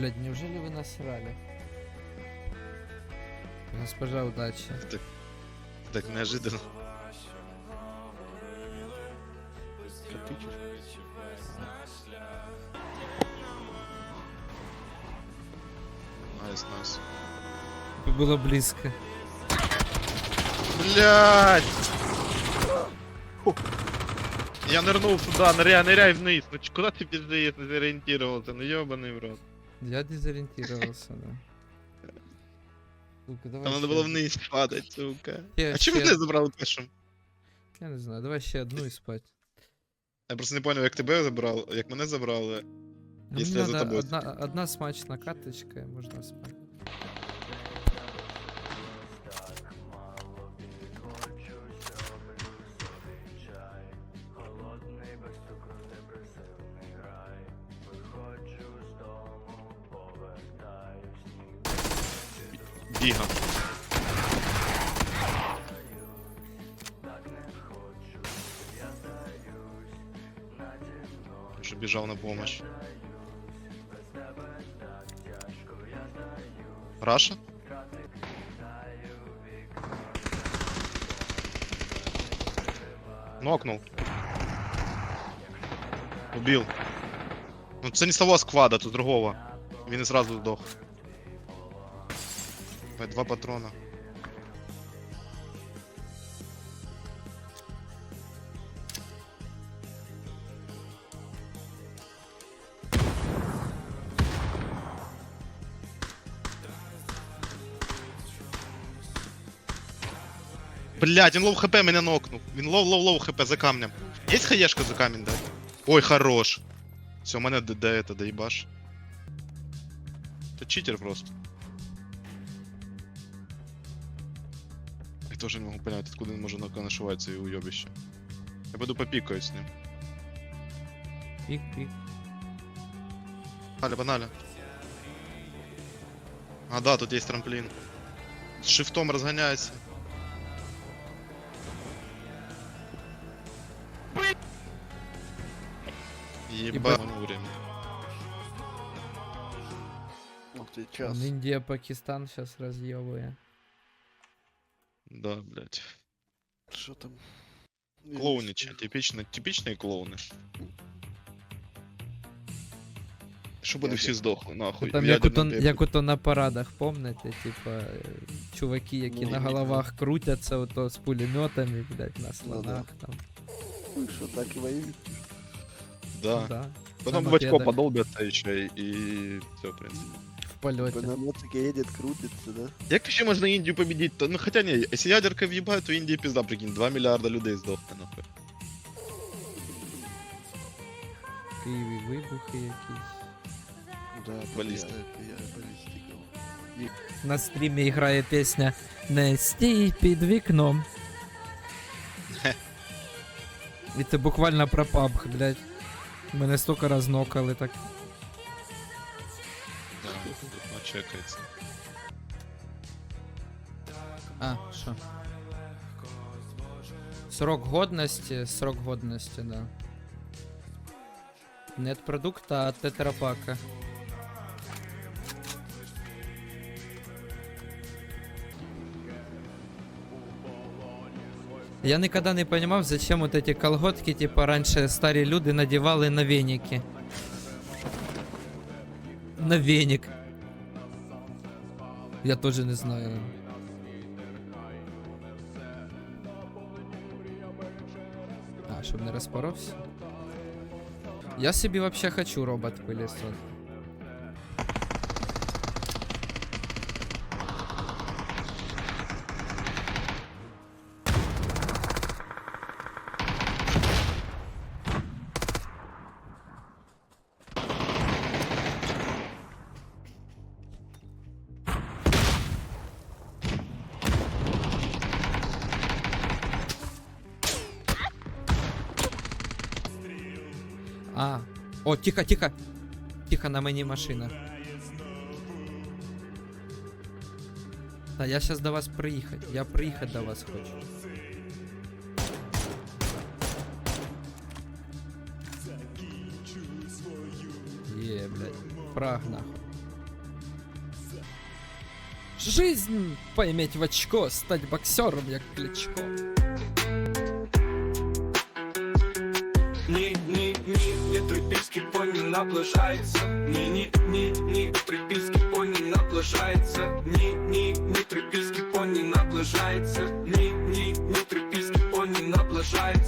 Блядь, неужели вы насрали? Госпожа, удачи. Так неожиданно. Найс, найс. Было близко. Блять! Я нырнул сюда, ныряй, ныряй вниз. Ну ч- куда ты бежишь, не сориентировался? Ну ёбаный в рот. Я дезориентировался, да. Сука, давай Там надо ще было одну. вниз падать, сука. Ще- А чому ще- ти забрав першим? Я не знаю, давай ще одну і спать. Я просто не понял, як тебе забрали, як мене забрали. Ну, Якщо мені я за надо тобою одна, одна смачна каточка, і можна спати. Біга. Уже бежал на помощь. Раша? Нокнул. Убил. Ну це не з того сквада, то з другого. Він і зразу здох. Два патрона. Блять, він лоу хп мене нокнув. Він лоу лоу лоу хп за камнем. Есть хаешка за камень дать? Ой, хорош. Все, мене ДД это доебаш. Это читер просто. тоже не могу понять, откуда он может нашиваться и уебище. Я пойду попикаю с ним. Пік-пік. Аля, баналя. А, да, тут есть трамплин. С шифтом разгоняйся. Еба, время. Ух ты, час. Там Індія, Пакистан сейчас роз'єбує. Да, блядь. Что там? Клоуничи, типично, типичные клоуны. Щоб вони всі здохли, нахуй. Там в як ото, ядерному як веку. ото на парадах, помните, типа, е, чуваки, які Ні, на ні, головах крутяться ото з пулеметами, блядь, на Ну да. слонах там. Вы что, так и воюете? Да. Да. Потом на в очко мопедах. подолбятся еще и, и все, в принципе. В польоті. На мотике едет, крутится, да? Як ще можна Індію победить? То, ну хотя не, якщо ядерка в'їбає, то Індії пізда, прикинь, 2 мільярда людей здохне, нахуй. В Києві вибухи якісь. Да, Баллиста. Я, это я баллистика. На стрімі грає пісня Не стій під вікном. І це буквально про пабг, блядь. Мене стільки раз нокали так. Да, тут чекається. А, що? Срок годності, срок годності, да. Нет продукта от тетрапака. Я никогда не понимал, зачем вот эти колготки, типа, раньше старые люди надевали на веники. На веник. Я тоже не знаю. А, щоб не розпоровся. Я собі вообще хочу робот пилісос. А. О, тихо, тихо. Тихо, на мені машина. Та я сейчас до вас приїхати. Я приїхати до вас хочу. Є, блядь. Праг нахуй. Жизнь поиметь в очко, стать боксером, як Кличко. Ні, ні, ні, ні, трипільський поні наближається. Ні, ні, ні, ні, трипільський поні наближається. Ні, ні, ні, трипільський поні наближається. Ні, ні, ні, трипільський поні наближається.